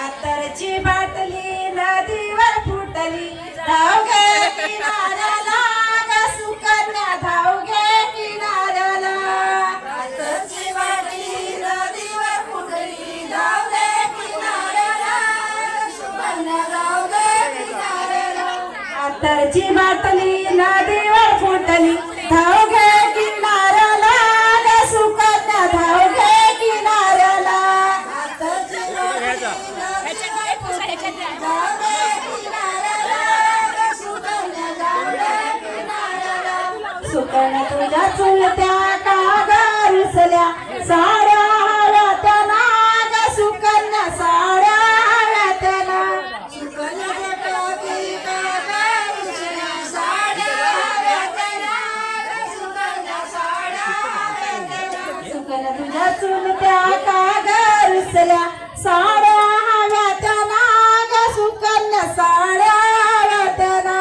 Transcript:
आतरची बाटली नदीवर फुटली. धाव घे किनाऱ्याला ग सुकन्या धाव घे किनाऱ्याला. आतरची बाटली नदीवर फुटली. धाव घे किनाऱ्याला ग सुकन्या धाव घे किनाऱ्याला. आतरची बाटली नदीवर फुटली. सुकण तुझ्या चुलत्या कागा रुसल्या साड्या हव्या सुकन्या साड्या हव्या त्यांना सुकन्या सुकन्या तुझ्या चुलत्या काळ्या रत्ना